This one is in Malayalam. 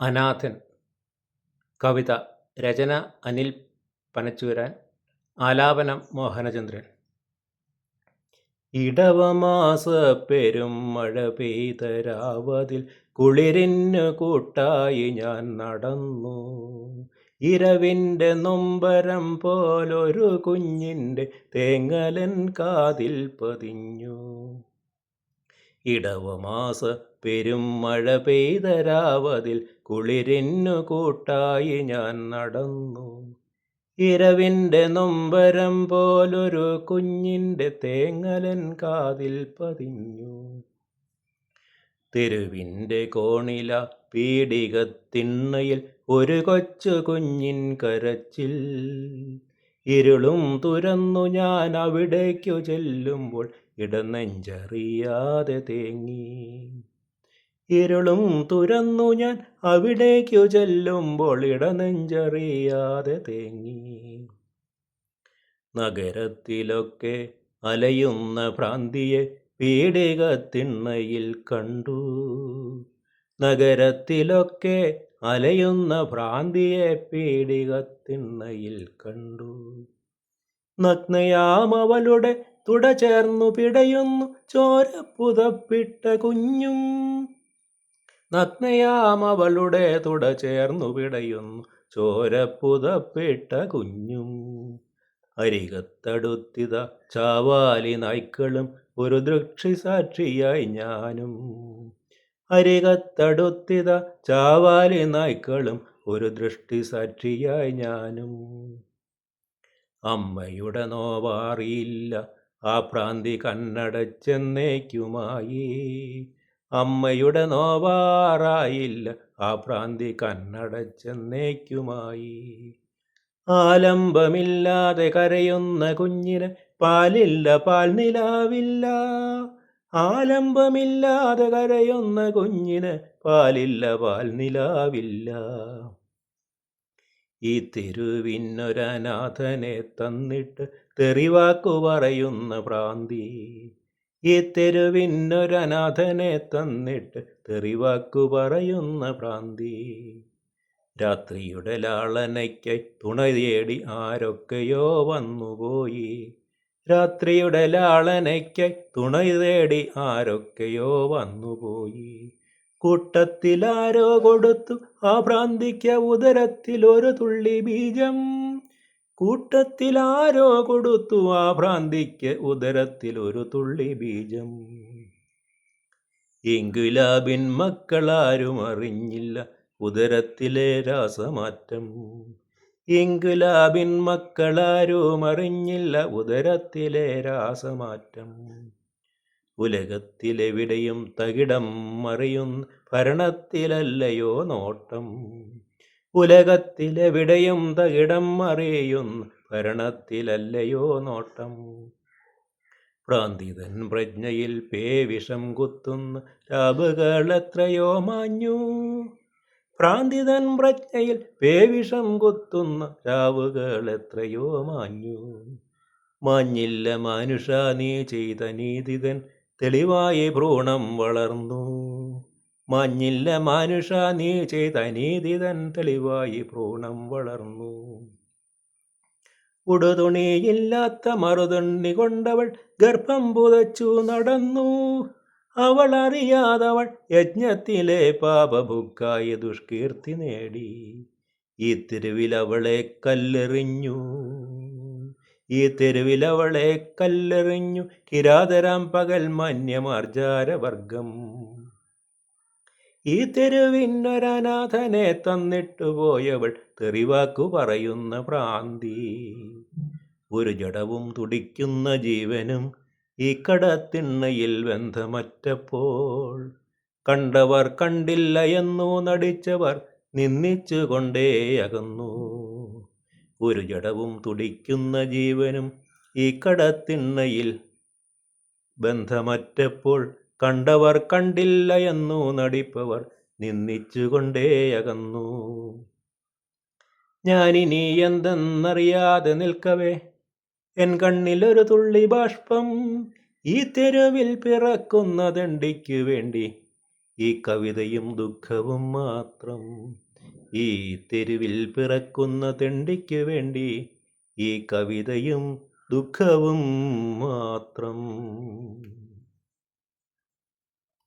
അനാഥൻ. കവിത. രചന അനിൽ പനച്ചൂരാൻ. ആലാപനം മോഹനചന്ദ്രൻ. ഇടവമാസ പെരും മഴ പെയ്തരാവതിൽ കുളിരിന്നു കൂട്ടായി ഞാൻ നടന്നു. ഇരവിന്റെ നൊമ്പരം പോലൊരു കുഞ്ഞിന്റെ തേങ്ങലൻ കാതിൽ പതിഞ്ഞു. ഇടവമാസ പെരും മഴ പെയ്തരാവതിൽ കുളിരിന്നു കൂട്ടായി ഞാൻ നടന്നു. ഇരവിന്റെ നൊമ്പരം പോലൊരു കുഞ്ഞിന്റെ തേങ്ങലൻ കാതിൽ പതിഞ്ഞു. തെരുവിന്റെ കോണില പീടിക തിണ്ണയിൽ ഒരു കൊച്ചു കുഞ്ഞിൻ കരച്ചിൽ. ഇരുളും തുരന്നു ഞാൻ അവിടേക്കു ചെല്ലുമ്പോൾ ഇടനെഞ്ചറിയാതെ തേങ്ങി. ഇരുളും തുരന്നു ഞാൻ അവിടേക്കു ചെല്ലുമ്പോൾ ഇടനെഞ്ചറിയാതെ തേങ്ങി. നഗരത്തിലൊക്കെ അലയുന്ന ഭ്രാന്തിയെ പീഡികത്തിണ്ണയിൽ കണ്ടു. നഗരത്തിലൊക്കെ അലയുന്ന ഭ്രാന്തിയെ പീഡികത്തിണ്ണയിൽ കണ്ടു. നഗ്നയാമവളുടെ തുട ചേർന്നു പിടയുന്നു ചോര പുതപ്പിട്ട കുഞ്ഞും. നഗ്നയാമവളുടെ തുട ചേർന്നു പിടയുന്നു ചോര പുതപ്പിട്ട കുഞ്ഞും. അരികത്തടുത്തിത ചാവാലി നായ്ക്കളും ഒരു ദൃക്ഷി സാക്ഷിയായി ഞാനും. അരികത്തടുത്തിത ചാവാലി നായ്ക്കളും ഒരു ദൃഷ്ടി സാക്ഷിയായി ഞാനും. അമ്മയുടെ നോവാറിയില്ല ആ ഭ്രാന്തി കണ്ണടച്ചെന്നേക്കുമായി. അമ്മയുടെ നോവാറായില്ല. ആ ഭ്രാന്തി കണ്ണടച്ചെന്നേക്കുമായി. ആലംബമില്ലാതെ കരയുന്ന കുഞ്ഞിന് പാലില്ല പാൽ നിലാവില്ല. ആലംബമില്ലാതെ കരയുന്ന കുഞ്ഞിന് പാലില്ല പാൽ നിലാവില്ല. ഈ തെരുവിനൊരനാഥനെ തന്നിട്ട് തെറിവാക്കു പറയുന്ന പ്രാന്തി ഈ തെരുവിനൊരനാഥനെ തന്നിട്ട് തെറിവാക്കു പറയുന്ന പ്രാന്തി രാത്രിയുടെ ലാളനയ്ക്കായി തുണ തേടി ആരൊക്കെയോ വന്നുപോയി. രാത്രിയുടെ ലാളനയ്ക്കായി തുണ തേടി ആരൊക്കെയോ വന്നുപോയി. കൂട്ടത്തിലാരോ കൊടുത്തു ആ ഭ്രാന്തിക്ക് ഉദരത്തിൽ ഒരു തുള്ളി ബീജം. കൂട്ടത്തിലാരോ കൊടുത്തു ആ ഭ്രാന്തിക്ക് ഉദരത്തിൽ ഒരു തുള്ളി ബീജം. ഇംഗുലാബിൻ മക്കളാരും അറിഞ്ഞില്ല ഉദരത്തിലെ രാസമാറ്റം. ഇംഗുലാബിൻ മക്കളാരും അറിഞ്ഞില്ല ഉദരത്തിലെ രാസമാറ്റം. ഉലകത്തിലെവിടെയും തകിടം മറിയുന്ന ഭരണത്തിലല്ലയോ നോട്ടം. ഉലകത്തിലെവിടെയും തകിടം മറിയുന്ന ഭരണത്തിലല്ലയോ നോട്ടം. പ്രാന്തിതൻ പ്രജ്ഞയിൽ പേവിഷം കുത്തുന്ന രാവുകൾ എത്രയോ മാഞ്ഞു. പ്രാന്തിതൻ പ്രജ്ഞയിൽ പേവിഷം കുത്തുന്ന രാവുകൾ എത്രയോ മാഞ്ഞു. മാഞ്ഞില്ല മനുഷ്യ നീ ചെയ്ത നീതിതൻ തെളിവായി ഭ്രൂണം വളർന്നു. മാഞ്ഞില്ല മനുഷ നീ ചെയ്ത നീതി തൻ തെളിവായി ഭ്രൂണം വളർന്നു. ഉടുതുണിയില്ലാത്ത മറുതുണ്ണി കൊണ്ടവൾ ഗർഭം പുതച്ചു നടന്നു. അവൾ അറിയാതവൾ യജ്ഞത്തിലെ പാപഭുക്കായി ദുഷ്കീർത്തി നേടി. ഈ തെരുവിൽ അവളെ കല്ലെറിഞ്ഞു. ഈ തെരുവിൽ അവളെ കല്ലെറിഞ്ഞു. കിരാതരാം പകൽ മാന്യമാർജാരവർഗം. ഈ തെരുവിനൊരനാഥനെ തന്നിട്ടു പോയവൾ തെറിവാക്കു പറയുന്ന പ്രാന്തി ഒരു ജടവും തുടിക്കുന്ന ജീവനും ഈ കടത്തിണ്ണയിൽ ബന്ധമറ്റപ്പോൾ. കണ്ടവർ കണ്ടില്ല എന്നു നടിച്ചവർ നിന്ദിച്ചുകൊണ്ടേ അകന്നു. ഒരു ജടവും തുടിക്കുന്ന ജീവനും ഈ കടത്തിണ്ണയിൽ ബന്ധമറ്റപ്പോൾ കണ്ടവർ കണ്ടില്ല എന്നു നടിപ്പവർ നിന്നിച്ചുകൊണ്ടേ അകന്നു. ഞാനിനി എന്തെന്നറിയാതെ നിൽക്കവേ എൻ കണ്ണിലൊരു തുള്ളി ബാഷ്പം ഈ തെരുവിൽ പിറക്കുന്ന ദണ്ടിക്കു വേണ്ടി. ഈ കവിതയും ദുഃഖവും മാത്രം ഈ തെരുവിൽ പിറക്കുന്ന തെണ്ടിക്കു വേണ്ടി. ഈ കവിതയും ദുഃഖവും മാത്രം.